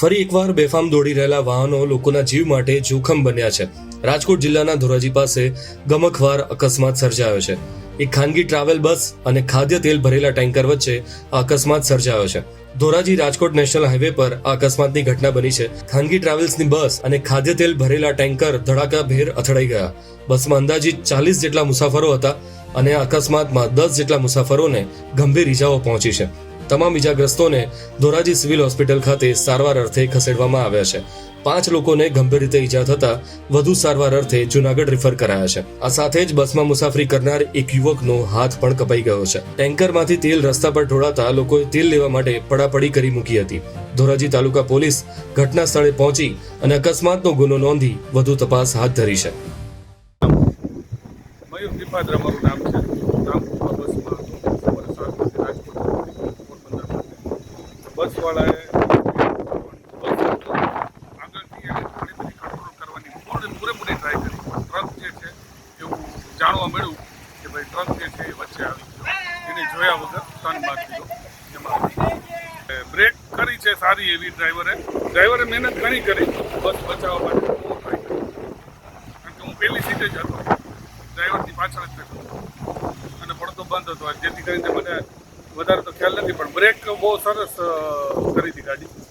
ફરી એકવાર બેફામ દોડી રહેલા વાહનો લોકોના જીવ માટે જોખમ બન્યા છે. રાજકોટ જિલ્લાના ધોરાજી પાસે ગમખવાર અકસ્માત સર્જાયો છે. એક ખાનગી ટ્રાવેલ બસ અને ખાદ્ય તેલ ભરેલા ટેન્કર વચ્ચે અકસ્માત સર્જાયો છે. ધોરાજી રાજકોટ નેશનલ હાઈવે પર અકસ્માતની ઘટના બની છે. ખાનગી ટ્રાવેલ્સની બસ અને ખાદ્ય તેલ ભરેલા ટેન્કર ધડાકાભેર અથડાઈ ગયા. બસમાં અંદાજિત ચાલીસ જેટલા મુસાફરો હતા અને અકસ્માતમાં દસ જેટલા મુસાફરોને ગંભીર ઈજાઓ પહોંચી છે. તમામ ઈજાગ્રસ્તોને ધોરાજી સિવિલ હોસ્પિટલ ખાતે સારવાર અર્થે ખસેડવામાં આવ્યા છે. પાંચ લોકોને ગંભીર રીતે ઈજા થતા વધુ સારવાર અર્થે જુનાગઢ રિફર કરાયા છે. આ સાથે જ બસમાં મુસાફરી કરનાર એક યુવકનો હાથ પણ કપાઈ ગયો છે. ટેન્કરમાંથી તેલ રસ્તા પર ઢોળાતા લોકોએ તેલ લેવા માટે પડાપડી કરી મૂકી હતી. ધોરાજી તાલુકા પોલીસ ઘટના સ્થળે પહોંચી અને અકસ્માતનો ગુનો નોંધી વધુ તપાસ હાથ ધરી છે. મયુર ત્રિપાદ્ર મારું નામ છે. રામપુરમાં બસમાં બસવાળાએ આગળથી એને કરવાની પૂરે પૂરેપૂરી ટ્રાય કરી. ટ્રક જે છે, એવું જાણવા મળ્યું કે ભાઈ ટ્રક જે છે એ વચ્ચે એને જોયા વગર ટર્ન મારી દીધો. એમાં બ્રેક કરી છે સારી એવી ડ્રાઈવરે ડ્રાઈવરે મહેનત ઘણી કરી. બસ બચાવવા માટે કારણ કે હું પહેલી સીટે જ હતો. ડ્રાઈવરની પાછળ જ અને પડતો બંધ હતો. જેથી કરીને મને વધારે તો ખ્યાલ નથી પણ બ્રેક બહુ સરસ કરી હતી ગાડી.